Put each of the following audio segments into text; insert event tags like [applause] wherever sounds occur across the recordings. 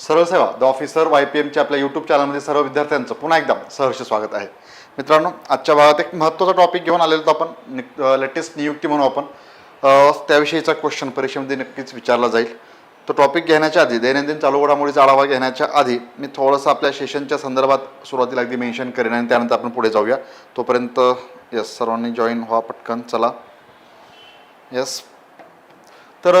सरळ सेवा the officer Y P एमच्या आपल्या यूट्यूब चॅनलमध्ये सर्व विद्यार्थ्यांचं पुन्हा एकदा सहर्ष स्वागत आहे. मित्रांनो आजच्या भागात एक महत्त्वाचा टॉपिक घेऊन आलेलो होतो आपण लेटेस्ट नियुक्ती म्हणू आपण. त्याविषयीचा क्वेश्चन परीक्षेमध्ये नक्कीच विचारला जाईल. तो टॉपिक घेण्याच्या आधी दैनंदिन चालू घडामोडीचा आढावा घेण्याच्या आधी मी थोडंसं आपल्या सेशनच्या संदर्भात सुरुवातीला अगदी मेन्शन करेन आणि त्यानंतर आपण पुढे जाऊया. तोपर्यंत यस सर्वांनी जॉईन व्हा पटकन चला. येस तर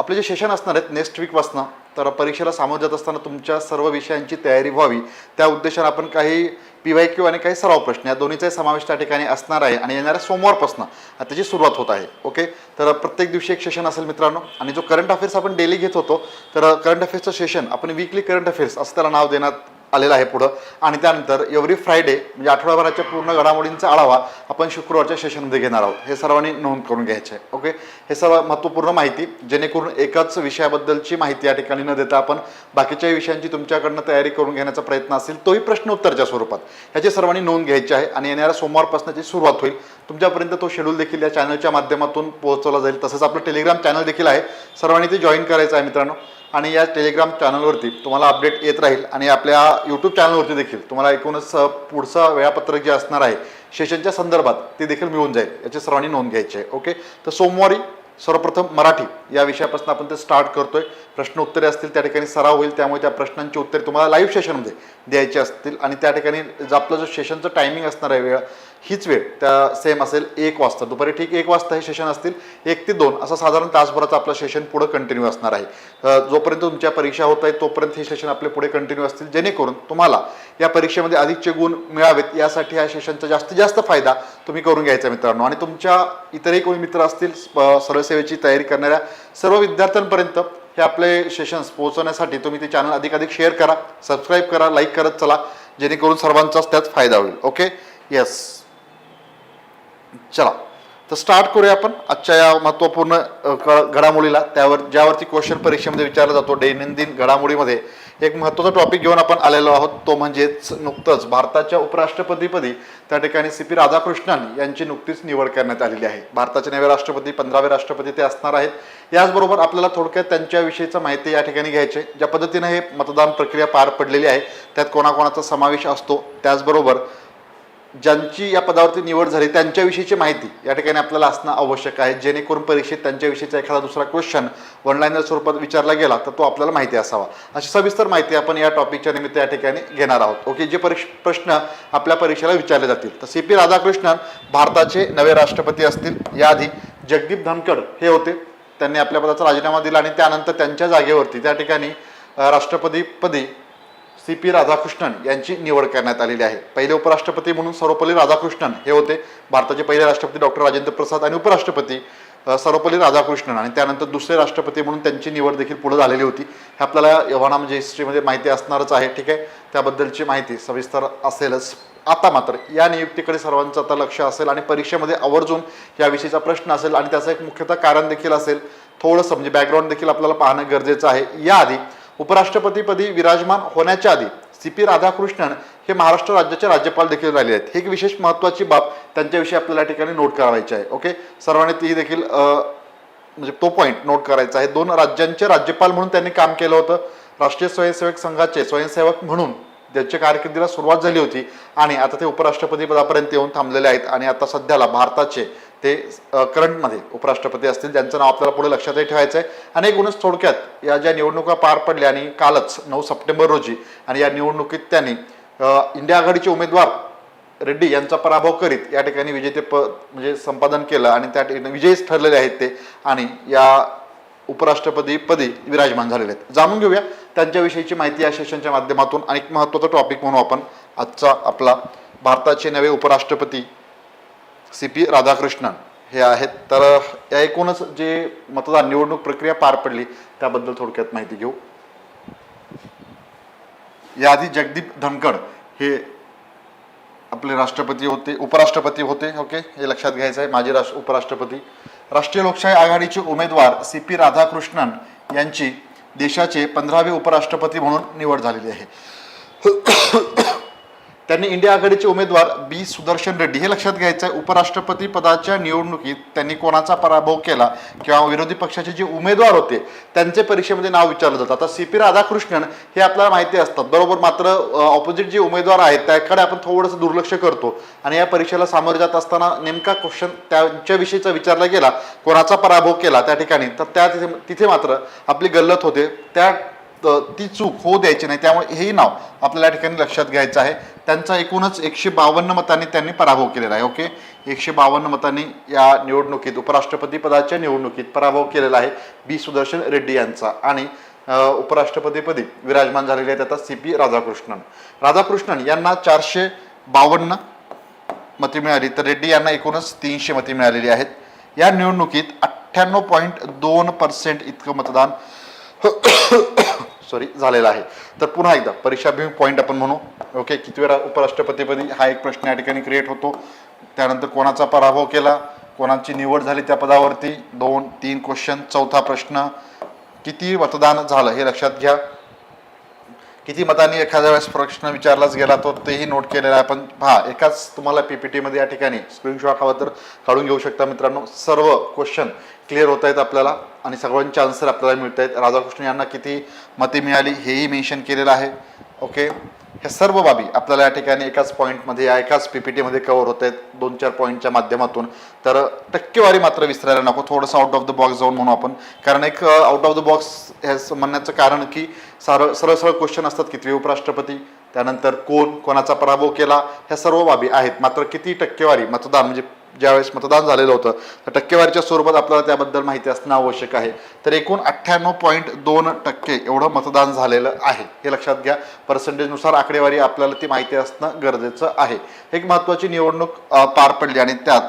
आपले जे सेशन असणार आहेत नेक्स्ट वीकपासनं तर परीक्षेला सामोरं जात असताना तुमच्या सर्व विषयांची तयारी व्हावी. त्या उद्देशाने आपण काही पी वाय क्यू आणि काही सराव प्रश्न या दोन्हीचाही समावेश त्या ठिकाणी असणार आहे आणि येणाऱ्या सोमवारपासून त्याची सुरुवात होत आहे. ओके? तर प्रत्येक दिवशी एक सेशन असेल मित्रांनो आणि जो करंट अफेअर्स आपण डेली घेत होतो तर करंट अफेअर्सचं सेशन आपण वीकली करंट अफेअर्स असं त्याला नाव देण्यात आलेलं आहे पुढं. आणि त्यानंतर एव्हरी फ्रायडे म्हणजे आठवड्याभराच्या पूर्ण घडामोडींचा आढावा आपण शुक्रवारच्या सेशनमध्ये घेणार आहोत. हे सर्वांनी नोंद करून घ्यायचे आहे ओके? हे सर्व महत्त्वपूर्ण माहिती जेणेकरून एकाच विषयाबद्दलची माहिती या ठिकाणी न देता आपण बाकीच्याही विषयांची तुमच्याकडनं तयारी करून घेण्याचा प्रयत्न असेल तोही प्रश्न उत्तरच्या स्वरूपात. ह्याची सर्वांनी नोंद घ्यायची आहे आणि येणाऱ्या सोमवारपासूनची सुरुवात होईल. तुमच्यापर्यंत तो शेड्यूल देखील या चॅनलच्या माध्यमातून पोहोचवला जाईल तसंच आपलं टेलिग्राम चॅनल देखील आहे. सर्वांनी ते जॉईन करायचं आहे मित्रांनो. आणि या टेलिग्राम चॅनलवरती तुम्हाला अपडेट येत राहील आणि आपल्या यूट्यूब चॅनलवरती देखील तुम्हाला एकूणच पुढचं वेळापत्रक जे असणार आहे सेशनच्या संदर्भात ते देखील मिळून जाईल. याची सर्वांनी नोंद घ्यायची आहे ओके तर सोमवारी सर्वप्रथम मराठी या विषयापासून आपण ते स्टार्ट करतोय. प्रश्न उत्तरे असतील त्या ठिकाणी सराव होईल त्यामुळे त्या प्रश्नांची उत्तरे तुम्हाला लाईव्ह सेशनमध्ये द्यायची असतील. आणि त्या ठिकाणी आपलं जो सेशनचं टायमिंग असणार आहे वेळ हीच वेळ. त्या सेम असेल एक वाजता. दुपारी ठीक एक वाजता हे सेशन असतील. एक ते दोन असं साधारण तासभराचं आपलं सेशन पुढं कंटिन्यू असणार आहे. जोपर्यंत तुमच्या परीक्षा होत आहेत तोपर्यंत हे सेशन आपले पुढे कंटिन्यू असतील. जेणेकरून तुम्हाला या परीक्षेमध्ये अधिकचे गुण मिळावेत. यासाठी या सेशनचा जास्तीत जास्त फायदा तुम्ही करून घ्यायचा मित्रांनो. आणि तुमच्या इतरही कोणी मित्र असतील अ, सर्वसेवेची तयारी करणाऱ्या सर्व विद्यार्थ्यांपर्यंत हे आपले सेशन्स पोहोचवण्यासाठी तुम्ही ते चॅनल अधिकाधिक शेअर करा सबस्क्राईब करा लाईक करत चला. जेणेकरून सर्वांचाच त्यात फायदा होईल. ओके येस चला. तर स्टार्ट करूया आपण. आजच्या या महत्त्वपूर्ण घडामोडीला. त्यावर ज्यावरती क्वेश्चन परीक्षेमध्ये विचारला जातो दैनंदिन घडामोडीमध्ये. एक महत्त्वाचा टॉपिक घेऊन आपण आलेलो आहोत. तो म्हणजेच नुकतंच भारताच्या उपराष्ट्रपतीपदी त्या ठिकाणी सी पी राधाकृष्णन यांची नुकतीच निवड करण्यात आलेली आहे. भारताचे नवे राष्ट्रपती पंधरावे राष्ट्रपती ते असणार आहेत. याचबरोबर आपल्याला थोडक्यात त्यांच्याविषयीचं माहिती या ठिकाणी घ्यायची ज्या पद्धतीनं हे मतदान प्रक्रिया पार पडलेली आहे त्यात कोणाकोणाचा समावेश असतो त्याचबरोबर ज्यांची या पदावरती निवड झाली त्यांच्याविषयीची माहिती या ठिकाणी आपल्याला असणं आवश्यक आहे. जेणेकरून परीक्षेत त्यांच्याविषयीचा एखादा दुसरा क्वेश्चन वनलाईनर स्वरूपात विचारला गेला तर तो आपल्याला माहिती असावा. अशी सविस्तर माहिती आपण या टॉपिकच्या निमित्त या ठिकाणी घेणार आहोत. ओके जे परीक्ष प्रश्न आपल्या परीक्षेला विचारले जातील तर सी पी राधाकृष्णन भारताचे नवे राष्ट्रपती असतील. याआधी जगदीप धनखड हे होते. त्यांनी आपल्या पदाचा राजीनामा दिला आणि त्यानंतर त्यांच्या जागेवरती त्या ठिकाणी राष्ट्रपतीपदी सी पी राधाकृष्णन यांची निवड करण्यात आलेली आहे. पहिले उपराष्ट्रपती म्हणून सर्वपल्ली राधाकृष्णन हे होते. भारताचे पहिले राष्ट्रपती डॉक्टर राजेंद्र प्रसाद आणि उपराष्ट्रपती सर्वपल्ली राधाकृष्णन आणि त्यानंतर दुसरे राष्ट्रपती म्हणून त्यांची निवड देखील पुढे झालेली होती. हे आपल्याला एव्हाना म्हणजे हिस्ट्रीमध्ये माहिती असणारच आहे. ठीक आहे? त्याबद्दलची माहिती सविस्तर असेलच. आता मात्र या नियुक्तीकडे सर्वांचं आता लक्ष असेल आणि परीक्षेमध्ये आवर्जून याविषयीचा प्रश्न असेल आणि त्याचं एक मुख्यतः कारण देखील असेल. थोडंसं म्हणजे बॅकग्राऊंड देखील आपल्याला पाहणं गरजेचं आहे. याआधी उपराष्ट्रपतीपदी विराजमान होण्याच्या आधी सी पी राधाकृष्णन हे महाराष्ट्र राज्याचे राज्यपाल देखील राहिले आहेत. ही एक विशेष महत्त्वाची बाब त्यांच्याविषयी आपल्याला या ठिकाणी नोट करावायची आहे. ओके? सर्वांनी ती देखील म्हणजे तो पॉईंट नोट करायचा आहे. दोन राज्यांचे राज्यपाल म्हणून त्यांनी काम केलं होतं. राष्ट्रीय स्वयंसेवक संघाचे स्वयंसेवक म्हणून ज्यांच्या कारकिर्दीला सुरुवात झाली होती आणि आता ते उपराष्ट्रपती पदापर्यंत येऊन थांबलेले आहेत आणि आता सध्याला भारताचे ते करंटमध्ये उपराष्ट्रपती असतील ज्यांचं नाव आपल्याला पुढे लक्षातही ठेवायचं आहे आणि एकूणच थोडक्यात या ज्या निवडणुका पार पडल्या आणि कालच नऊ सप्टेंबर रोजी आणि या निवडणुकीत त्यांनी इंडिया आघाडीचे उमेदवार रेड्डी यांचा पराभव करीत या ठिकाणी विजेते प म्हणजे संपादन केलं आणि त्या ठिकाणी विजयीच ठरलेले आहेत ते. आणि या उपराष्ट्रपती पदी विराजमान झालेले आहेत. जाणून घेऊया त्यांच्याविषयीची माहिती या सेशनच्या माध्यमातून. आणि एक महत्त्वाचा टॉपिक म्हणून आपण. आजचा आपला भारताचे नवे उपराष्ट्रपती सी पी राधाकृष्णन हे आहेत. तर या एकूणच जे मतदान निवडणूक प्रक्रिया पार पडली त्याबद्दल थोडक्यात माहिती घेऊ. याआधी जगदीप धनखड हे आपले राष्ट्रपती होते उपराष्ट्रपती होते ओके? हे लक्षात घ्यायचं आहे माजी राष्ट्र उपराष्ट्रपती. राष्ट्रीय लोकशाही आघाडीचे उमेदवार सी पी राधाकृष्णन यांची देशाचे पंधरावे उपराष्ट्रपती म्हणून निवड झालेली आहे. त्यांनी इंडिया आघाडीचे उमेदवार बी सुदर्शन रेड्डी हे लक्षात घ्यायचं आहे उपराष्ट्रपती पदाच्या निवडणुकीत त्यांनी कोणाचा पराभव केला किंवा विरोधी पक्षाचे जे उमेदवार होते त्यांचे परीक्षेमध्ये नाव विचारलं जातं. आता सी पी राधाकृष्णन हे आपल्याला माहिती असतात बरोबर मात्र ऑपोजिट जे उमेदवार आहेत त्याकडे आपण थोडंसं दुर्लक्ष करतो. आणि या परीक्षेला सामोरे जात असताना नेमका क्वेश्चन त्यांच्याविषयीचा विचारला गेला कोणाचा पराभव केला त्या ठिकाणी. तर त्या तिथे तिथे मात्र आपली गल्लत होते. त्या ती चूक होऊ द्यायची नाही. त्यामुळे हेही नाव आपल्याला या ठिकाणी लक्षात घ्यायचं आहे. त्यांचा एकूणच एकशे बावन्न मतांनी त्यांनी पराभव केलेला आहे ओके? एकशे बावन्न मतांनी या निवडणुकीत उपराष्ट्रपती पदाच्या निवडणुकीत पराभव केलेला आहे बी. सुदर्शन रेड्डी यांचा आणि उपराष्ट्रपतीपदी विराजमान झालेले आहेत आता सी. पी. राधाकृष्णन. राधाकृष्णन यांना चारशे बावन्न मते मिळाली तर रेड्डी यांना एकूणच तीनशे मते मिळालेली आहेत. या निवडणुकीत अठ्ठ्याण्णव पॉईंट दोन पर्सेंट इतकं मतदान सॉरी झालेला आहे. तर पुन्हा एकदा परीक्षाभिमुख पॉईंट आपण म्हणू. ओके किती वेळा उपराष्ट्रपतीपदी हा एक प्रश्न या ठिकाणी क्रिएट होतो. त्यानंतर कोणाचा पराभव केला? कोणाची निवड झाली त्या पदावरती? दोन तीन क्वेश्चन चौथा प्रश्न किती मतदान झालं हे लक्षात घ्या. किती मतांनी एखाद्या वेळेस प्रश्न विचारलाच गेला तर तेही नोट केलेला आहे. पण हा एकाच तुम्हाला पीपीटी मध्ये या ठिकाणी स्क्रीनशॉट हवा तर काढून घेऊ शकता मित्रांनो. सर्व क्वेश्चन क्लिअर होत आहेत आपल्याला आणि सगळ्यांचे आन्सर आपल्याला मिळत आहेत. राधाकृष्ण यांना किती मते मिळाली हेही मेन्शन केलेलं आहे. ओके ह्या सर्व बाबी आपल्याला या ठिकाणी एकाच पॉईंटमध्ये या एकाच पी पी टीमध्ये कव्हर होत आहेत. दोन चार पॉईंटच्या माध्यमातून. तर टक्केवारी मात्र विसरायला नको. थोडंसं आउट ऑफ द बॉक्स जाऊन म्हणू आपण. कारण एक आउट ऑफ द बॉक्स हे म्हणण्याचं कारण की सार सरळ सरळ क्वेश्चन असतात किती उपराष्ट्रपती त्यानंतर कोण कोणाचा पराभव केला ह्या सर्व बाबी आहेत. मात्र किती टक्केवारी मतदान म्हणजे ज्यावेळेस मतदान झालेलं होतं तर टक्केवारीच्या स्वरूपात आपल्याला त्याबद्दल माहिती असणं आवश्यक आहे. तर एकूण अठ्ठ्याण्णव पॉईंट दोन टक्के एवढं मतदान झालेलं आहे. हे लक्षात घ्या. पर्सेंटेजनुसार आकडेवारी आपल्याला ती माहिती असणं गरजेचं आहे. एक महत्त्वाची निवडणूक पार पडली आणि त्यात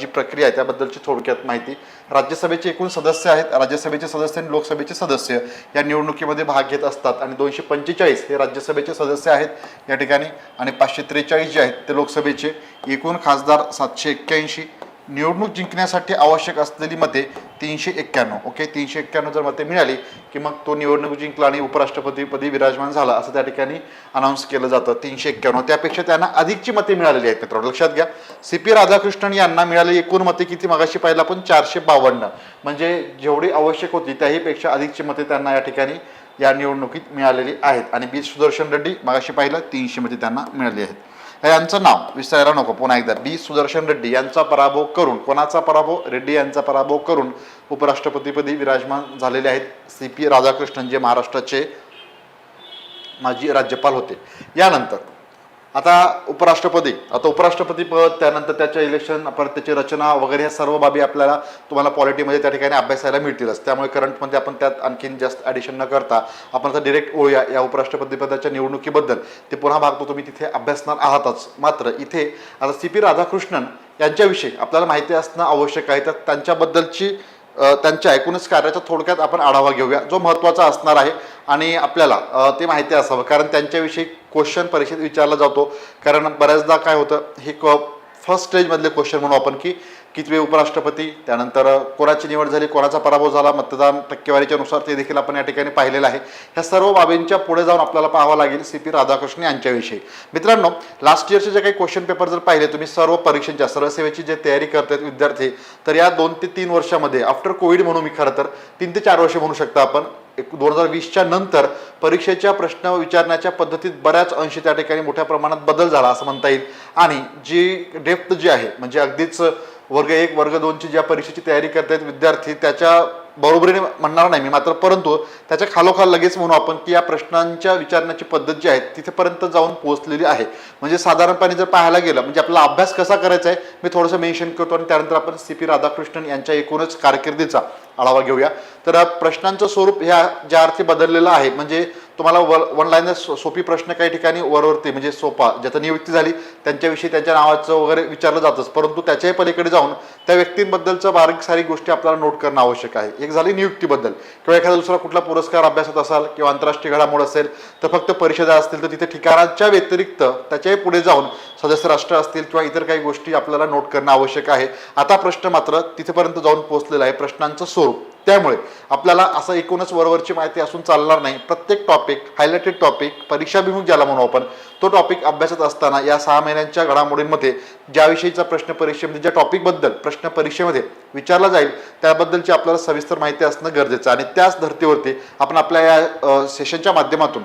जी प्रक्रिया आहे त्याबद्दलची थोडक्यात माहिती. राज्यसभेचे एकूण सदस्य आहेत. राज्यसभेचे सदस्य आणि लोकसभेचे सदस्य या निवडणुकीमध्ये भाग घेत असतात. आणि दोनशे पंचेचाळीस हे राज्यसभेचे सदस्य आहेत या ठिकाणी. आणि पाचशे त्रेचाळीस जे आहेत ते लोकसभेचे. एकूण खासदार सातशे एक्क्याऐंशी निवडणूक जिंकण्यासाठी आवश्यक असलेली मते तीनशे एक्क्याण्णव ओके तीनशे एक्क्याण्णव जर मते मिळाली की मग तो निवडणूक जिंकला आणि उपराष्ट्रपतीपदी विराजमान झाला असं त्या ठिकाणी अनाऊन्स केलं जातं तीनशे एक्क्याण्णव. त्यापेक्षा त्यांना अधिकची मते मिळालेली आहेत मित्रांनो. लक्षात घ्या सी पी राधाकृष्णन यांना मिळालेली एकूण मते किती? मगाशी पाहिलं आपण चारशे बावन्न. म्हणजे जेवढी आवश्यक होती त्याहीपेक्षा अधिकची मते त्यांना या ठिकाणी या निवडणुकीत मिळालेली आहेत. आणि बी सुदर्शन रेड्डी मगाशी पाहिलं तीनशे मते त्यांना मिळाली आहेत. यांचं नाव विसरायला नको. पुन्हा एकदा बी सुदर्शन रेड्डी यांचा पराभव करून कोणाचा पराभव? रेड्डी यांचा पराभव करून उपराष्ट्रपतीपदी विराजमान झालेले आहेत सी. पी. राधाकृष्णन जे महाराष्ट्राचे माजी राज्यपाल होते. यानंतर आता उपराष्ट्रपती आता उपराष्ट्रपती पद त्यानंतर त्याच्या इलेक्शन परत त्याची रचना वगैरे ह्या सर्व बाबी आपल्याला तुम्हाला पॉलिटीमध्ये त्या ठिकाणी अभ्यासायला मिळतीलच. त्यामुळे करंटमध्ये आपण त्यात आणखीन जास्त ॲडिशन न करता आपण आता डिरेक्ट ओळूया या उपराष्ट्रपती पदाच्या निवडणुकीबद्दल. ते पुन्हा भाग तो तुम्ही तिथे अभ्यासणार आहातच. मात्र इथे आता सी पी राधाकृष्णन यांच्याविषयी आपल्याला माहिती असणं आवश्यक आहे. तर त्यांच्याबद्दलची त्यांच्या एकूणच कार्याचा थोडक्यात आपण आढावा घेऊया जो महत्त्वाचा असणार आहे. आणि आपल्याला ते माहिती असावं कारण त्यांच्याविषयी क्वेश्चन परीक्षेत विचारला जातो. कारण बऱ्याचदा काय होतं हे फर्स्ट स्टेजमधले क्वेश्चन म्हणू आपण की कितवे उपराष्ट्रपती त्यानंतर कोणाची निवड झाली कोणाचा पराभव झाला मतदान टक्केवारीच्या नुसार ते देखील आपण या ठिकाणी पाहिलेलं आहे. ह्या सर्व बाबींच्या पुढे जाऊन आपल्याला पाहावं लागेल सी पी राधाकृष्ण यांच्याविषयी. मित्रांनो लास्ट इयरचे जे काही क्वेश्चन पेपर जर पाहिले तुम्ही सर्व परीक्षांच्या सर्व सेवेची जे तयारी करतात विद्यार्थी तर या दोन ते तीन वर्षामध्ये आफ्टर कोविड म्हणू मी खरं तर तीन ते चार वर्ष म्हणू शकता आपण एक दोन हजार वीसच्या नंतर परीक्षेच्या प्रश्न विचारण्याच्या पद्धतीत बऱ्याच अंशी त्या ठिकाणी मोठ्या प्रमाणात बदल झाला असं म्हणता येईल. आणि जी डेप्थ जी आहे म्हणजे अगदीच वर्ग एक वर्ग दोनची ज्या परीक्षेची तयारी करतायत विद्यार्थी त्याच्या बरोबरीने म्हणणार नाही मी मात्र परंतु त्याच्या खालोखाल लगेच म्हणू आपण की या प्रश्नांच्या विचारण्याची पद्धत जी आहे तिथेपर्यंत जाऊन पोहोचलेली आहे. म्हणजे साधारणपणे जर पाहायला गेलं म्हणजे आपला अभ्यास कसा करायचा आहे मी थोडंसं मेन्शन करतो आणि त्यानंतर आपण सी पी राधाकृष्णन यांच्या एकूणच कारकिर्दीचा आढावा घेऊया. तर प्रश्नांचं स्वरूप ह्या ज्या अर्थी बदललेलं आहे म्हणजे तुम्हाला वर वन लाईन सोपी प्रश्न काही ठिकाणी वरवरती म्हणजे सोपा ज्याचं नियुक्ती झाली त्यांच्याविषयी त्यांच्या नावाचं वगैरे विचारलं जातंच. परंतु त्याच्याही पलीकडे जाऊन त्या व्यक्तींबद्दलचं बारीक सारी गोष्टी आपल्याला नोट करणं आवश्यक आहे. एक झाली नियुक्तीबद्दल. किंवा एखादा दुसरा कुठला पुरस्कार अभ्यासात असाल किंवा आंतरराष्ट्रीय घडामोड असेल तर फक्त परिषदा असतील तर तिथे ठिकाणांच्या व्यतिरिक्त त्याच्याही पुढे जाऊन सदस्य राष्ट्र असतील किंवा इतर काही गोष्टी आपल्याला नोट करणं आवश्यक आहे. आता प्रश्न मात्र तिथेपर्यंत जाऊन पोहोचलेला आहे. प्रश्नांचं स्वरूप. と त्यामुळे आपल्याला असं एकूणच वरवरची माहिती असून चालणार नाही. प्रत्येक टॉपिक हायलाइटेड टॉपिक परीक्षाभिमुख ज्याला म्हणू आपण तो टॉपिक अभ्यासत असताना या सहा महिन्यांच्या घडामोडींमध्ये ज्याविषयीचा प्रश्न परीक्षेमध्ये ज्या टॉपिकबद्दल प्रश्न परीक्षेमध्ये विचारला जाईल त्याबद्दलची आपल्याला सविस्तर माहिती असणं गरजेचं आहे. आणि त्याच धर्तीवरती आपण आपल्या या सेशनच्या माध्यमातून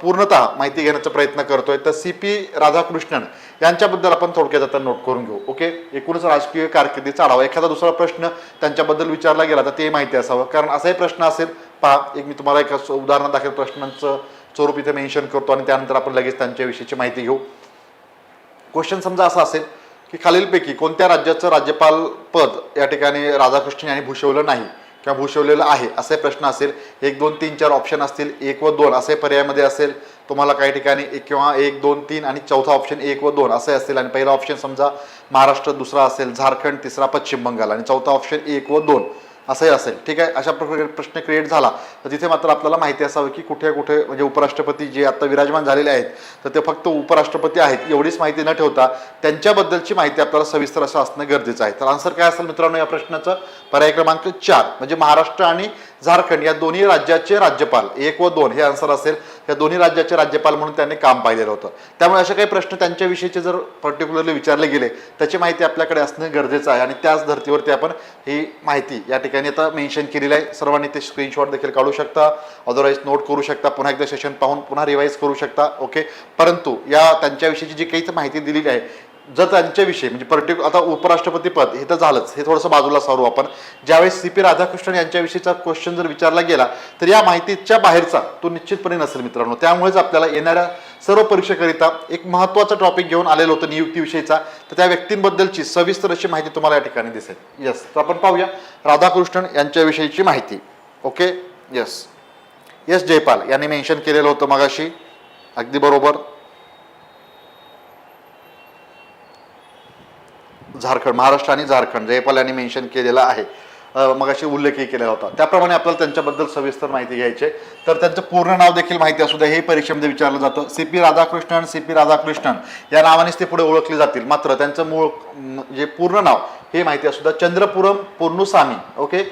पूर्णतः माहिती घेण्याचा प्रयत्न करतोय. तर सी पी राधाकृष्णन यांच्याबद्दल आपण थोडक्यात आता नोट करून घेऊ. ओके? एकूणच राजकीय कारकिर्दीचा आढावा. एखादा दुसरा प्रश्न त्यांच्याबद्दल विचारला गेला तर ते माहिती असावं. कारण असाही प्रश्न असेल पहा एक मी तुम्हाला एका उदाहरणादाखल प्रश्नांचं स्वरूप इथे मेन्शन करतो आणि त्यानंतर आपण लगेच त्यांच्याविषयीची माहिती घेऊ. क्वेश्चन समजा असा असेल की खालीलपैकी कोणत्या राज्याचं राज्यपाल पद या ठिकाणी राधाकृष्ण यांनी भूषवलं नाही किंवा भूषवलेलं आहे? असे प्रश्न असेल. एक दोन तीन चार ऑप्शन असतील. एक व दोन असे पर्यायामध्ये असेल. तुम्हाला काही ठिकाणी एक किंवा एक दोन तीन आणि चौथा ऑप्शन एक व दोन असे असेल. आणि पहिला ऑप्शन समजा महाराष्ट्र दुसरा असेल झारखंड तिसरा पश्चिम बंगाल आणि चौथा ऑप्शन एक व दोन. असंही असेल. ठीक आहे? अशा प्रकारे प्रश्न क्रिएट झाला. तर तिथे मात्र आपल्याला माहिती असावं की कुठे कुठे म्हणजे उपराष्ट्रपती जे आता विराजमान झालेले आहेत तर ते फक्त उपराष्ट्रपती आहेत एवढीच माहिती न ठेवता त्यांच्याबद्दलची माहिती आपल्याला सविस्तर असं असणं गरजेचं आहे. तर आन्सर काय असेल मित्रांनो या प्रश्नाचं? पर्याय क्रमांक चार म्हणजे महाराष्ट्र आणि झारखंड या दोन्ही राज्याचे राज्यपाल एक व दोन हे आन्सर असेल. या दोन्ही राज्याचे राज्यपाल म्हणून त्यांनी काम पाहिलेलं होतं. त्यामुळे असे काही प्रश्न त्यांच्याविषयीचे जर पर्टिक्युलरली विचारले गेले त्याची माहिती आपल्याकडे असणं गरजेचं आहे. आणि त्याच धर्तीवरती आपण ही माहिती या ठिकाणी आता मेन्शन केलेली आहे. सर्वांनी ते स्क्रीनशॉट देखील काढू शकता. अदरवाईज नोट करू शकता. पुन्हा एकदा सेशन पाहून पुन्हा रिवाईज करू शकता. ओके परंतु या त्यांच्याविषयीची जी काही माहिती दिलेली आहे जर त्यांच्याविषयी म्हणजे पर्टिक्युलर आता उपराष्ट्रपती पद हे तर झालंच. हे थोडंसं बाजूला सारू आपण. ज्यावेळेस सी पी राधाकृष्णन यांच्याविषयीचा क्वेश्चन जर विचारला गेला तर या माहितीच्या बाहेरचा तो निश्चितपणे नसेल मित्रांनो. त्यामुळेच आपल्याला येणाऱ्या सर्व परीक्षेकरिता एक महत्त्वाचा टॉपिक घेऊन आलेलं होतं नियुक्तीविषयीचा. तर त्या व्यक्तींबद्दलची सविस्तर अशी माहिती तुम्हाला या ठिकाणी दिसेल. येस तर आपण पाहूया राधाकृष्णन यांच्याविषयीची माहिती. ओके येस येस जयपाल यांनी मेन्शन केलेलं होतं मगाशी. अगदी बरोबर. झारखंड महाराष्ट्र आणि झारखंड जयपाल यांनी मेन्शन केलेला आहे. मगाशी उल्लेखही केलेला होता. त्याप्रमाणे आपल्याला त्यांच्याबद्दल सविस्तर माहिती घ्यायची आहे. तर त्यांचं पूर्ण नाव देखील माहिती असू द्या हे परीक्षेमध्ये विचारलं जातं. C P Radhakrishnan C P Radhakrishnan या नावानेच ते पुढे ओळखले जातील. मात्र त्यांचं मूळ जे पूर्ण नाव हे माहिती असू द्या. चंद्रपुरम पोन्नुसामी ओके?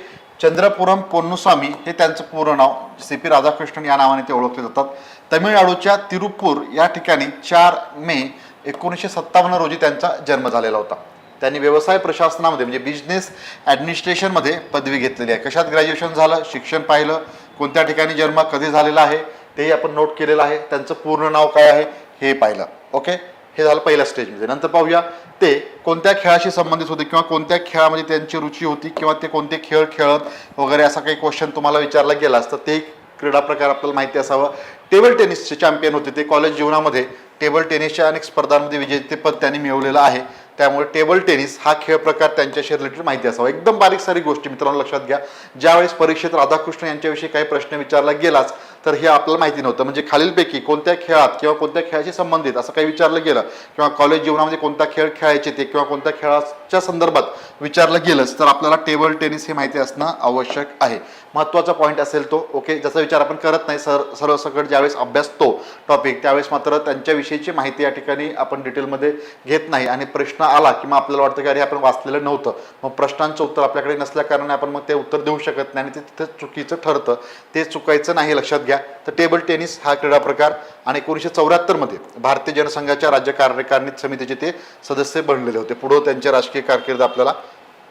चंद्रपुरम पोन्नुस्वामी हे त्यांचं पूर्ण नाव सी पी राधाकृष्णन या नावाने ते ओळखले जातात. तमिळनाडूच्या तिरुपूर या ठिकाणी चार मे एकोणीसशे सत्तावन्न रोजी त्यांचा जन्म झालेला होता. त्यांनी व्यवसाय प्रशासनामध्ये म्हणजे बिझनेस ॲडमिनिस्ट्रेशनमध्ये पदवी घेतलेली आहे. कशात ग्रॅज्युएशन झालं? शिक्षण पाहिलं. कोणत्या ठिकाणी जन्म कधी झालेला आहे? तेही आपण नोट केलेलं आहे. त्यांचं पूर्ण नाव काय आहे? हे पाहिलं. ओके हे झालं पहिल्या स्टेजमध्ये नंतर पाहूया ते कोणत्या खेळाशी संबंधित होते किंवा कोणत्या खेळामध्ये त्यांची रुची होती किंवा ते कोणते खेळ खेळत वगैरे असा काही क्वेश्चन तुम्हाला विचारला गेला तर ते क्रीडा प्रकार आपल्याला माहिती असावं. टेबल टेनिसचे चॅम्पियन होते ते. कॉलेज जीवनामध्ये टेबल टेनिसच्या अनेक स्पर्धांमध्ये विजेतेपद त्यांनी मिळवलेलं आहे. त्यामुळे टेबल टेनिस हा खेळ प्रकार त्यांच्याशी रिलेटेड माहिती असावा. एकदम बारीक सारी गोष्टी मित्रांनो लक्षात घ्या. ज्यावेळेस परीक्षेत राधाकृष्ण यांच्याविषयी काही प्रश्न विचारला गेलाच तर हे आपल्याला माहिती नव्हतं. म्हणजे खालीलपैकी कोणत्या खेळात किंवा कोणत्या खेळाशी संबंधित असं काही विचारलं गेलं किंवा कॉलेज जीवनामध्ये कोणता खेळ खेळायचे ते किंवा कोणत्या खेळाच्या संदर्भात विचारलं गेलंच तर आपल्याला टेबल टेनिस हे माहिती असणं आवश्यक आहे. महत्त्वाचा पॉईंट असेल तो. ओके ज्याचा विचार आपण करत नाही सर सर्वसकट ज्यावेळेस अभ्यासतो टॉपिक त्यावेळेस मात्र त्यांच्याविषयीची माहिती या ठिकाणी आपण डिटेलमध्ये घेत नाही. आणि प्रश्न आला की मग आपल्याला वाटतं की अरे आपण वाचलेलं नव्हतं. मग प्रश्नांचं उत्तर आपल्याकडे नसल्याकारणाने आपण मग ते उत्तर देऊ शकत नाही. आणि ते तिथं चुकीचं ठरतं. ते चुकायचं नाही लक्षात घ्या. तर टेबल टेनिस हा क्रीडा प्रकार आणि एकोणीसशे चौऱ्याहत्तरमध्ये भारतीय जनसंघाच्या राज्य कार्यकारिणी समितीचे ते सदस्य बनलेले होते. पुढं त्यांच्या राजकीय कारकीर्द आपल्याला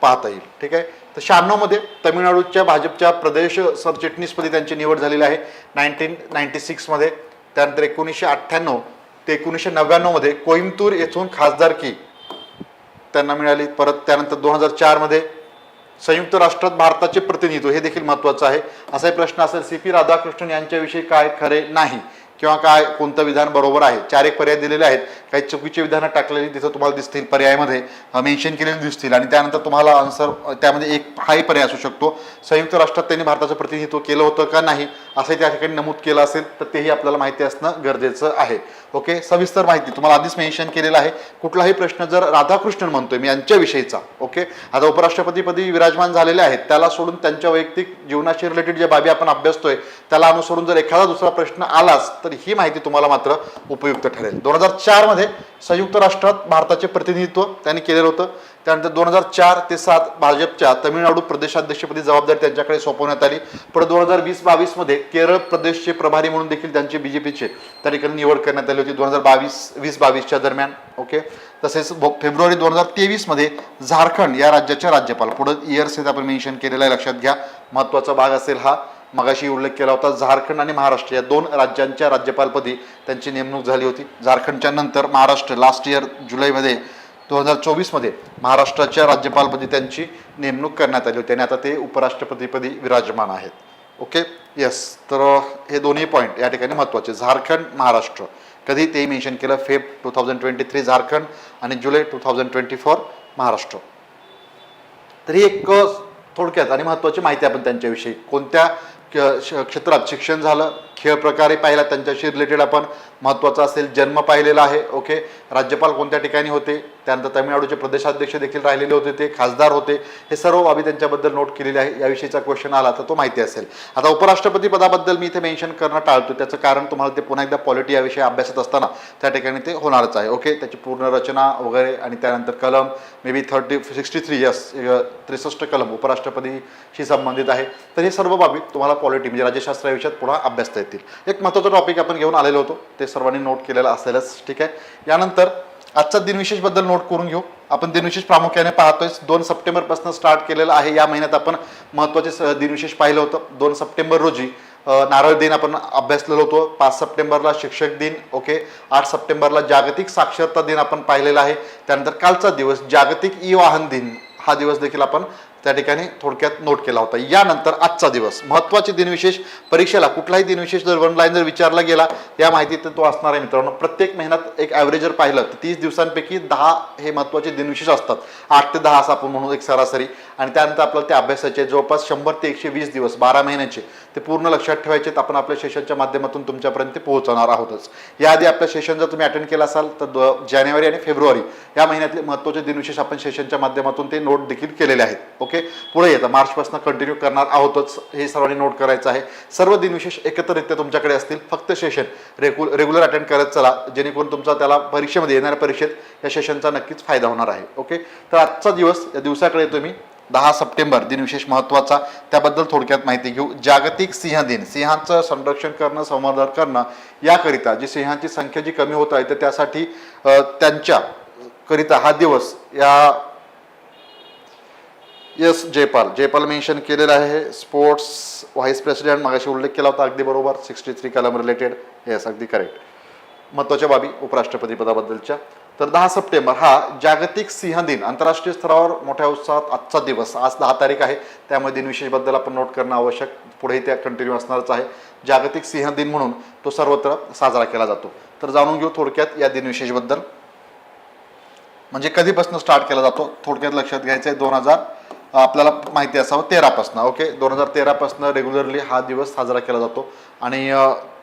पाहता येईल. ठीक आहे? तर शहाण्णवमध्ये तमिळनाडूच्या भाजपच्या प्रदेश सरचिटणीसपदी त्यांची निवड झालेली आहे. नाईन्टीन नाईन्टी सिक्समध्ये त्यानंतर एकोणीसशे अठ्ठ्याण्णव ते एकोणीसशे नव्याण्णवमध्ये कोईमतूर येथून खासदारकी त्यांना मिळाली. परत त्यानंतर दोन हजार चारमध्ये संयुक्त राष्ट्रात भारताचे प्रतिनिधित्व हे देखील महत्त्वाचं आहे. असाही प्रश्न असेल सी पी राधाकृष्णन यांच्याविषयी काय खरे नाही? किंवा काय कोणतं विधान बरोबर आहे चार एक पर्याय दिलेले आहेत. काही चुकीचे विधानं टाकलेली तिथं तुम्हाला दिसतील पर्यायामध्ये मेन्शन केलेले दिसतील. आणि त्यानंतर तुम्हाला आन्सर त्यामध्ये एक हाही पर्याय असू शकतो. संयुक्त राष्ट्रात त्यांनी भारताचं प्रतिनिधित्व केलं होतं का नाही असंही त्या ठिकाणी नमूद केलं असेल तर तेही आपल्याला माहिती असणं गरजेचं आहे. ओके? सविस्तर माहिती तुम्हाला आधीच मेन्शन केलेलं आहे. कुठलाही प्रश्न जर राधाकृष्णन म्हणतोय मी यांच्याविषयीचा ओके? आता उपराष्ट्रपतीपदी विराजमान झालेले आहेत त्याला सोडून त्यांच्या वैयक्तिक जीवनाशी रिलेटेड ज्या बाबी आपण अभ्यासतोय त्याला अनुसरून जर एखादा दुसरा प्रश्न आलाच तर ही माहिती तुम्हाला मात्र उपयुक्त ठरेल. दोन हजार चारमध्ये मध्ये संयुक्त राष्ट्रात भारताचे प्रतिनिधित्व त्यांनी केलेलं होतं. त्यानंतर दोन हजार चार ते सात भाजपच्या तामिळनाडू प्रदेशाध्यक्षपदी जबाबदारी त्यांच्याकडे सोपवण्यात आली. परत दोन हजार वीस बावीसमध्ये केरळ प्रदेशचे प्रभारी म्हणून देखील त्यांचे बीजेपीचे त्या ठिकाणी निवड करण्यात आली होती. दोन हजार बावीस वीस बावीसच्या दरम्यान ओके? तसेच फेब्रुवारी दोन हजार तेवीसमध्ये झारखंड या राज्याचे राज्यपाल. पुढे इयर्स आहेत आपण मेन्शन केलेलं आहे लक्षात घ्या. महत्त्वाचा भाग असेल हा. मगाशी उल्लेख केला होता झारखंड आणि महाराष्ट्र या दोन राज्यांच्या राज्यपालपदी त्यांची नेमणूक झाली होती. झारखंडच्या नंतर महाराष्ट्र लास्ट इयर जुलैमध्ये दोन हजार चोवीसमध्ये महाराष्ट्राच्या राज्यपालपदी त्यांची नेमणूक करण्यात आली होती आणि आता ते उपराष्ट्रपतीपदी विराजमान आहेत. ओके? येस तर हे दोन्ही पॉईंट या ठिकाणी महत्त्वाचे. झारखंड महाराष्ट्र. कधी ते मेन्शन केलं? Feb two thousand twenty three Jharkhand आणि July two thousand twenty four Maharashtra. तर ही एक थोडक्यात आणि महत्त्वाची माहिती आपण त्यांच्याविषयी. कोणत्या क- श- क्षेत्रात शिक्षण झालं खेळ प्रकारे पाहिला त्यांच्याशी रिलेटेड आपण महत्त्वाचं असेल जन्म पाहिलेला आहे ओके राज्यपाल कोणत्या ठिकाणी होते? त्यानंतर तामिळनाडूचे प्रदेशाध्यक्ष देखील राहिलेले होते ते खासदार होते. हे सर्व बाबी त्यांच्याबद्दल नोट केलेले आहे. याविषयीचा क्वेश्चन आला तर तो माहिती असेल. आता उपराष्ट्रपती पदाबद्दल मी इथे मेन्शन करणं टाळतो त्याचं कारण तुम्हाला ते पुन्हा एकदा पॉलिटी याविषयी अभ्यासत असताना त्या ठिकाणी ते होणारच आहे. ओके त्याची पूर्ण रचना वगैरे आणि त्यानंतर कलम maybe thirty sixty three yes त्रेसष्ट कलम उपराष्ट्रपतीशी संबंधित आहे. तर हे सर्व बाबी तुम्हाला पॉलिटी म्हणजे राज्यशास्त्र या विषयात पुन्हा अभ्यासता येतील. एक महत्त्वाचा टॉपिक आपण घेऊन आलेलो होतो. ते सर्वांनी नोट केलेलं असेलच. ठीक आहे? यानंतर आजचा दिनविशेषबद्दल नोट करून घेऊ. आपण दिनविशेष प्रामुख्याने पाहतोय दोन सप्टेंबरपासून स्टार्ट केलेलं आहे. या महिन्यात आपण महत्त्वाचे दिनविशेष पाहिलं होतं. दोन सप्टेंबर रोजी नारळ दिन आपण अभ्यासलेलो होतो. पाच सप्टेंबरला शिक्षक दिन ओके. आठ सप्टेंबरला जागतिक साक्षरता दिन आपण पाहिलेला आहे. त्यानंतर कालचा दिवस जागतिक ई वाहन दिन. हा दिवस देखील आपण त्या ठिकाणी थोडक्यात नोट केला होता. यानंतर आजचा दिवस. महत्त्वाचे दिनविशेष परीक्षेला कुठलाही दिनविशेष जर वन लाईन जर विचारला गेला या माहितीत तो असणार आहे मित्रांनो. प्रत्येक महिन्यात एक ॲव्हरेज जर पाहिलं तर तीस दिवसांपैकी दहा हे महत्त्वाचे दिनविशेष असतात. आठ ते दहा असं आपण म्हणू एक सरासरी. आणि त्यानंतर आपल्याला त्या अभ्यासाचे जवळपास शंभर ते एकशे वीस दिवस बारा महिन्याचे. ते पूर्ण लक्षात ठेवायचे आपण आपल्या सेशनच्या माध्यमातून तुमच्यापर्यंत पोहोचवणार आहोतच. याआधी आपल्या सेशन जर तुम्ही अटेंड केला असाल तर द- जानेवारी आणि फेब्रुवारी या महिन्यातले महत्त्वाचे दिनविशेष आपण सेशनच्या माध्यमातून ते नोट देखील केलेले आहेत. ओके पुढे येतं. मार्चपासून कंटिन्यू करणार आहोतच. हे सर्वांनी नोट करायचं आहे. सर्व दिनविशेष एकत्ररित्या तुमच्याकडे असतील. फक्त सेशन. रेगु रेग्युलर अटेंड करत चला. जेणेकरून तुमचा त्याला परीक्षेमध्ये येणाऱ्या परीक्षेत या सेशनचा नक्कीच फायदा होणार आहे. ओके तर आजचा दिवस या दिवसाकडे तुम्ही दहा सप्टेंबर दिनविशेष महत्त्वाचा त्याबद्दल थोडक्यात माहिती घेऊ. जागतिक सिंह दिन. सिंहांचं संरक्षण करणं संवर्धन करणं याकरिता जी सिंहांची संख्या जी कमी होत आहे तर त्यासाठी त्यांच्या करिता हा दिवस या यस जयपाल. जयपाल मेन्शन केलेलं आहे. स्पोर्ट्स व्हाईस प्रेसिडेंट मागाशी उल्लेख केला होता. अगदी बरोबर. सिक्स्टी थ्री कलम रिलेटेड. येस अगदी करेक्ट महत्त्वाच्या बाबी उपराष्ट्रपती पदाबद्दलच्या. तर दहा सप्टेंबर हा जागतिक सिंह दिन आंतरराष्ट्रीय स्तरावर मोठ्या उत्साहात आजचा दिवस आज दहा तारीख आहे. त्यामुळे दिनविशेषबद्दल आपण नोट करणं आवश्यक पुढेही त्या कंटिन्यू असणारच आहे. जागतिक सिंह दिन म्हणून तो सर्वत्र साजरा केला जातो. तर जाणून घेऊ थोडक्यात या दिनविशेषबद्दल. म्हणजे कधीपासून स्टार्ट केला जातो? थोडक्यात लक्षात घ्यायचं आहे दोन हजार आपल्याला माहिती असावं तेरापासनं ओके दोन हजार तेरापासून रेग्युलरली हा दिवस साजरा केला जातो. आणि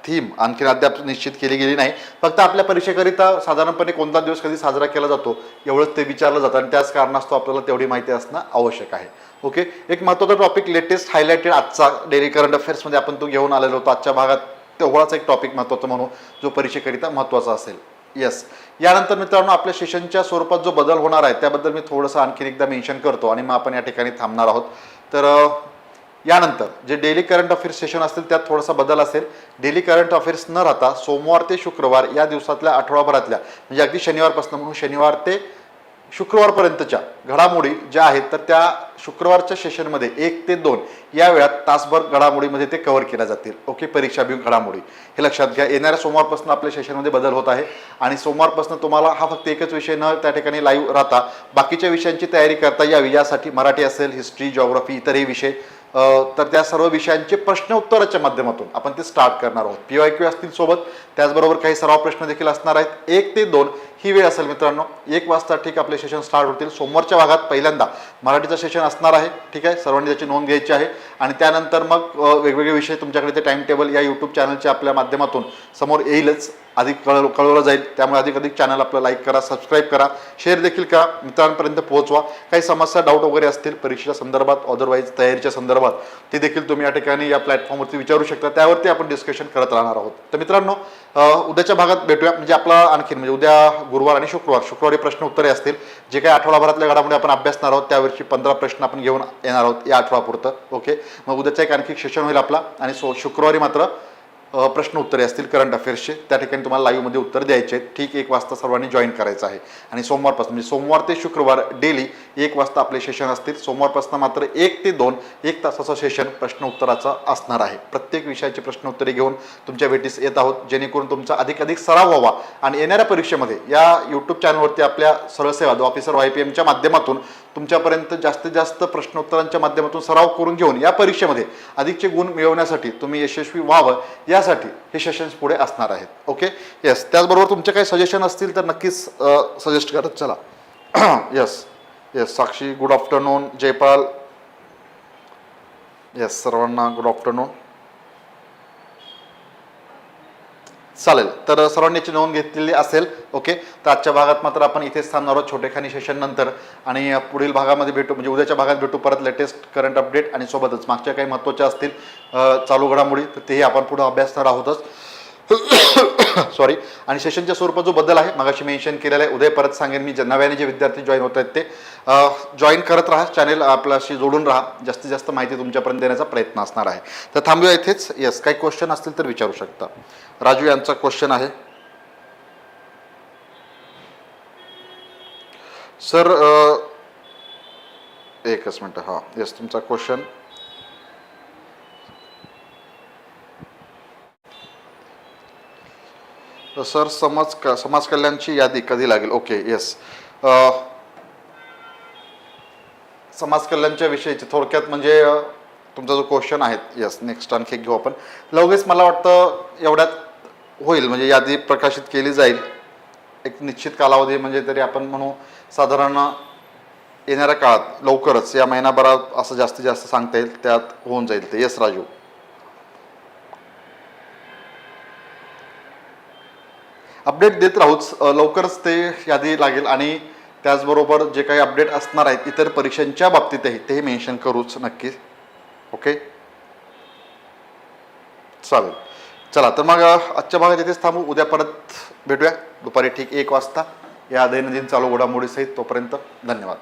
थीम आणखीन अद्याप निश्चित केली गेली नाही. फक्त आपल्या परीक्षेकरिता साधारणपणे कोणता दिवस कधी साजरा केला जातो एवढंच ते विचारलं जातं आणि त्याच कारणास्तव आपल्याला तेवढी माहिती असणं आवश्यक आहे. ओके? एक महत्त्वाचा टॉपिक लेटेस्ट हायलाइटेड आजचा डेली करंट अफेअर्समध्ये आपण तो घेऊन आलेलो होतो. आजच्या भागात तेवढाच एक टॉपिक महत्त्वाचा म्हणू जो परीक्षेकरिता महत्त्वाचा असेल. येस यानंतर मित्रांनो आपल्या सेशनच्या स्वरूपात जो बदल होणार आहे त्याबद्दल मी थोडंसं आणखीन एकदा मेन्शन करतो आणि मग आपण या ठिकाणी थांबणार आहोत. तर यानंतर जे डेली करंट अफेअर्स सेशन असतील त्यात थोडासा बदल असेल. डेली करंट अफेअर्स न राहता सोमवार ते शुक्रवार या दिवसातल्या आठवडाभरातल्या म्हणजे अगदी शनिवारपासून म्हणून शनिवार ते शुक्रवारपर्यंतच्या घडामोडी ज्या आहेत तर त्या शुक्रवारच्या सेशनमध्ये एक ते दोन या वेळात तासभर घडामोडीमध्ये ते कव्हर केल्या जातील. ओके परीक्षा परीक्षाभिमुख घडामोडी. हे लक्षात घ्या येणाऱ्या सोमवारपासून आपल्या सेशनमध्ये बदल होत आहे. आणि सोमवारपासून तुम्हाला हा फक्त एकच विषय न त्या ठिकाणी लाईव्ह राहता बाकीच्या विषयांची तयारी करता यावी. यासाठी मराठी असेल हिस्ट्री जॉग्रफी इतरही विषय तर त्या सर्व विषयांचे प्रश्न उत्तराच्या माध्यमातून आपण ते स्टार्ट करणार आहोत. पी वाय क्यू असतील सोबत त्याचबरोबर काही सराव प्रश्न देखील असणार आहेत. एक ते दोन ही वेळ असेल मित्रांनो एक वाजता ठीक आपले सेशन स्टार्ट होतील. सोमवारच्या भागात पहिल्यांदा मराठीचं सेशन असणार आहे ठीक आहे? सर्वांनी त्याची नोंद घ्यायची आहे. आणि त्यानंतर मग वेगवेगळे विषय तुमच्याकडे ते टाइम टेबल या यूट्यूब चॅनलच्या आपल्या माध्यमातून समोर येईलच. अधिक कळ कळवलं जाईल. त्यामुळे अधिक अधिक चॅनल आपलं लाईक करा सबस्क्राईब करा शेअर देखील करा मित्रांपर्यंत पोहोचवा. काही समस्या डाऊट वगैरे असतील परीक्षेच्या संदर्भात अदरवाईज तयारीच्या संदर्भात ते देखील तुम्ही या ठिकाणी या प्लॅटफॉर्मवरती विचारू शकता. त्यावरती आपण डिस्कशन करत राहणार आहोत. तर मित्रांनो उद्याच्या भागात भेटूया. म्हणजे आपला आणखीन म्हणजे उद्या गुरुवार आणि शुक्रवार शुक्रवारी प्रश्न उत्तरे असतील. जे काही आठवडाभरातल्या घडामोडी आपण अभ्यासणार आहोत त्यावरची पंधरा प्रश्न आपण घेऊन येणार आहोत या आठवडापुरतं. ओके? मग उद्याचं एक आणखी सेशन होईल आपला. आणि सो शुक्रवारी मात्र प्रश्न उत्तरे असतील करंट अफेअर्सचे त्या ठिकाणी तुम्हाला लाईव्हमध्ये उत्तर द्यायचे आहेत. ठीक एक वाजता सर्वांनी जॉईन करायचं आहे. आणि सोमवारपासून म्हणजे सोमवार ते शुक्रवार डेली एक वाजता आपले सेशन असतील. सोमवारपासून मात्र एक ते दोन एक तासाचं सेशन प्रश्न उत्तराचं असणार आहे. प्रत्येक विषयाची प्रश्न उत्तरे घेऊन तुमच्या भेटीस येत आहोत. जेणेकरून तुमचा अधिक अधिक सराव व्हावा. आणि येणाऱ्या परीक्षेमध्ये या यूट्यूब चॅनलवरती आपल्या सरळ सेवा ऑफिसर वाय पी एमच्या माध्यमातून तुमच्यापर्यंत जास्तीत जास्त प्रश्नोत्तरांच्या माध्यमातून सराव करून घेऊन या परीक्षेमध्ये अधिकचे गुण मिळवण्यासाठी तुम्ही यशस्वी व्हावं यासाठी हे सेशन्स पुढे असणार आहेत. ओके येस त्याचबरोबर तुमचे काही सजेशन असतील तर नक्कीच सजेस्ट करत चला. [clears throat] Yes yes Sakshi good afternoon Jaipal. Yes सर्वांना गुड आफ्टरनून चालेल. तर सर्वांनी याची नोंद घेतलेली असेल ओके? तर आजच्या भागात मात्र आपण इथेच थांबणार आहोत छोटेखानी सेशन नंतर. आणि पुढील भागामध्ये भेटू म्हणजे उद्याच्या भागात भेटू परत लेटेस्ट करंट अपडेट आणि सोबतच मागच्या काही महत्त्वाच्या असतील चालू घडामोडी तर तेही आपण पुढे अभ्यासणार आहोतच. [coughs] सॉरी आणि सेशनच्या स्वरूपात जो बदल आहे मगाशी मेन्शन केलेला आहे. उद्या परत सांगेन मी जे नव्याने जे विद्यार्थी जॉईन होत आहेत ते. जॉईन करत राहा चॅनेल आपल्याशी जोडून राहा. जास्तीत जास्त माहिती तुमच्यापर्यंत देण्याचा प्रयत्न असणार आहे. तर थांबूया इथेच. येस काही क्वेश्चन असतील तर विचारू शकता. राजू यांचा क्वेश्चन आहे. सर एकच मिनटं. हां येस तुमचा क्वेश्चन सर समाज क समाज कल्याणची यादी कधी लागेल? ओके येस समाज कल्याणच्या विषयीचे थोडक्यात म्हणजे तुमचा जो क्वेश्चन आहे येस नेक्स्ट आणखी घेऊ आपण. लगेच मला वाटतं एवढ्यात होईल म्हणजे यादी प्रकाशित केली जाईल. एक निश्चित कालावधी म्हणजे तरी आपण म्हणू साधारण येणाऱ्या काळात लवकरच या महिनाभरात असं जास्तीत जास्त सांगता येईल त्यात होऊन जाईल ते. येस राजू. अपडेट देत राहूच लवकरच ते यादी लागेल आणि त्याचबरोबर जे काही अपडेट असणार आहेत इतर परीक्षांच्या बाबतीतही तेही मेन्शन करूच नक्की. ओके चालेल. चला तर मग आजच्या भागात इथेच थांबू. उद्या परत भेटूया. दुपारी ठीक एक वाजता. या दैनंदिन चालू घडामोडीसहित तोपर्यंत धन्यवाद.